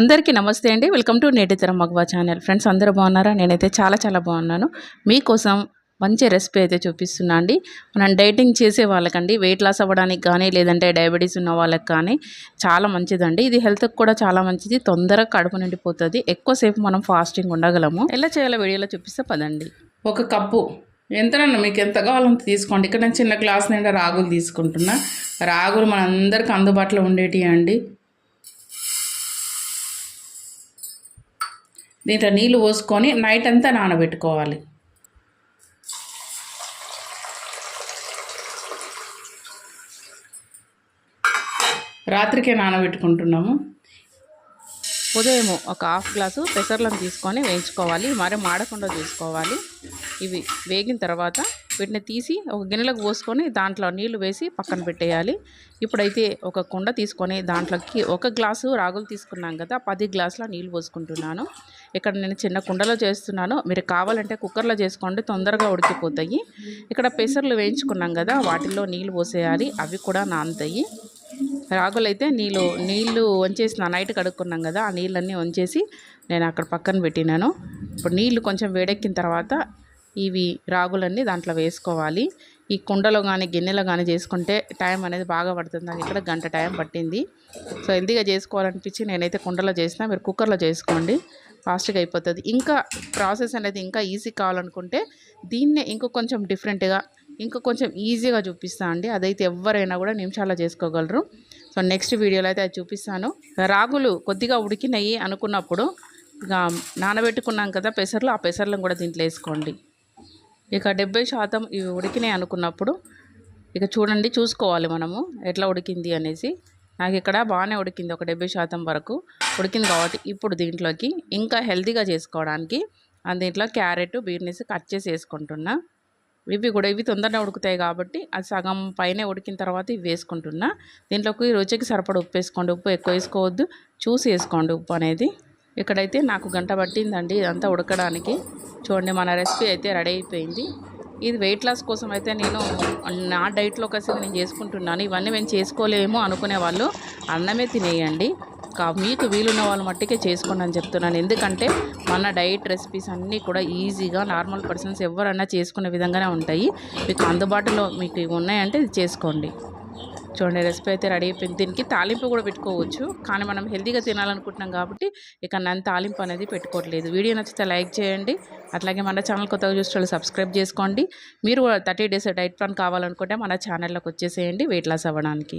అందరికీ నమస్తే అండి. వెల్కమ్ టు నేటితరం మగవా ఛానల్. ఫ్రెండ్స్ అందరూ బాగున్నారా? నేనైతే చాలా చాలా బాగున్నాను. మీకోసం మంచి రెసిపీ అయితే చూపిస్తున్నా అండి. మనం డైటింగ్ చేసే వాళ్ళకండి వెయిట్ లాస్ అవ్వడానికి కానీ లేదంటే డయాబెటీస్ ఉన్న వాళ్ళకి కానీ చాలా మంచిదండి. ఇది హెల్త్కి కూడా చాలా మంచిది. తొందరగా కడుపు నిండిపోతుంది. ఎక్కువసేపు మనం ఫాస్టింగ్ ఉండగలము. ఎలా చేయాలో వీడియోలో చూపిస్తే పదండి. ఒక కప్పు. ఎంతనన్నా మీకు ఎంత కావాలంత తీసుకోండి. ఇక్కడ నేను చిన్న గ్లాస్ నిండా రాగులు తీసుకుంటున్నా. రాగులు మనందరికి అందుబాటులో ఉండేటివి అండి. దీంట్లో నీళ్ళు పోసుకొని నైట్ అంతా నానబెట్టుకోవాలి. రాత్రికే నానబెట్టుకుంటున్నాము. ఉదయం ఒక హాఫ్ గ్లాసు పెసర్లను తీసుకొని వేయించుకోవాలి. మరి మాడకుండా చూసుకోవాలి. ఇవి వేగిన తర్వాత వీటిని తీసి ఒక గిన్నెలకు పోసుకొని దాంట్లో నీళ్ళు వేసి పక్కన పెట్టేయాలి. ఇప్పుడైతే ఒక కుండ తీసుకొని దాంట్లోకి ఒక గ్లాసు రాగులు తీసుకున్నాం కదా పది గ్లాసుల నీళ్ళు పోసుకుంటున్నాను. ఇక్కడ నేను చిన్న కుండలో చేస్తున్నాను. మీరు కావాలంటే కుక్కర్లో చేసుకోండి తొందరగా ఉడికిపోతాయి. ఇక్కడ పెసర్లు వేయించుకున్నాం కదా వాటిల్లో నీళ్ళు పోసేయాలి. అవి కూడా నానుతాయి. రాగులు అయితే నీళ్ళు నీళ్ళు వంచేసిన నైట్ కడుక్కున్నాం కదా ఆ నీళ్ళన్నీ వంచేసి నేను అక్కడ పక్కన పెట్టినాను. ఇప్పుడు నీళ్ళు కొంచెం వేడెక్కిన తర్వాత ఇవి రాగులన్నీ దాంట్లో వేసుకోవాలి. ఈ కుండలో కానీ గిన్నెలో కానీ చేసుకుంటే టైం అనేది బాగా పడుతుంది. నాకు ఇక్కడ గంట టైం పట్టింది. సో ఎందుగా చేసుకోవాలనిపించి నేనైతే కుండలో చేసినా మీరు కుక్కర్లో చేసుకోండి. ఫాస్ట్గా అయిపోతుంది. ఇంకా ప్రాసెస్ అనేది ఇంకా ఈజీ కావాలనుకుంటే దీన్నే ఇంకో కొంచెం డిఫరెంట్గా ఇంకా కొంచెం ఈజీగా చూపిస్తాను అండి. అదైతే ఎవరైనా కూడా నిమిషాల్లో చేసుకోగలరు. సో నెక్స్ట్ వీడియోలో అయితే అది చూపిస్తాను. రాగులు కొద్దిగా ఉడికినాయి అనుకున్నప్పుడు ఇక నానబెట్టుకున్నాం కదా పెసర్లు ఆ పెసర్లను కూడా దీంట్లో వేసుకోండి. ఇక డెబ్బై శాతం ఇవి ఉడికినాయి అనుకున్నప్పుడు ఇక చూడండి చూసుకోవాలి మనము ఎట్లా ఉడికింది అనేసి. నాకు ఇక్కడ బాగానే ఉడికింది ఒక డెబ్బై శాతం వరకు. ఉడికింది కాబట్టి ఇప్పుడు దీంట్లోకి ఇంకా హెల్తీగా చేసుకోవడానికి దీంట్లో క్యారెట్ బీర్నీస్ కట్ చేసి వేసుకుంటున్నా. ఇవి కూడా ఇవి తొందరగా ఉడుకుతాయి కాబట్టి అది సగం పైన ఉడికిన తర్వాత ఇవి వేసుకుంటున్నా. దీంట్లోకి రుచికి సరిపడ ఉప్పు వేసుకోండి. ఉప్పు ఎక్కువ వేసుకోవద్దు. చూసి వేసుకోండి ఉప్పు అనేది. ఇక్కడైతే నాకు గంట పట్టిందండి ఇదంతా ఉడకడానికి. చూడండి మన రెసిపీ అయితే రెడీ అయిపోయింది. ఇది వెయిట్ లాస్ కోసం అయితే నేను నా డైట్లో ఒకసారి నేను చేసుకుంటున్నాను. ఇవన్నీ మేము చేసుకోలేము అనుకునే వాళ్ళు అన్నమే తినేయండి. కా మీకు వీలున్న వాళ్ళు మట్టికే చేసుకోండి అని చెప్తున్నాను. ఎందుకంటే మన డైట్ రెసిపీస్ అన్నీ కూడా ఈజీగా నార్మల్ పర్సన్స్ ఎవరైనా చేసుకునే విధంగానే ఉంటాయి. మీకు అందుబాటులో మీకు ఉన్నాయంటే ఇది చేసుకోండి. చూడండి రెసిపీ అయితే రెడీ అయిపోయింది. దీనికి తాలింపు కూడా పెట్టుకోవచ్చు. కానీ మనం హెల్తీగా తినాలనుకుంటున్నాం కాబట్టి ఇక నన్ను తాలింపు అనేది పెట్టుకోవట్లేదు. వీడియో నచ్చితే లైక్ చేయండి. అట్లాగే మన ఛానల్ కొత్తగా చూస్తే సబ్స్క్రైబ్ చేసుకోండి. మీరు థర్టీ డేస్ డైట్ ప్లాన్ కావాలనుకుంటే మన ఛానల్లోకి వచ్చేసేయండి. వెయిట్ లాస్ అవ్వడానికి.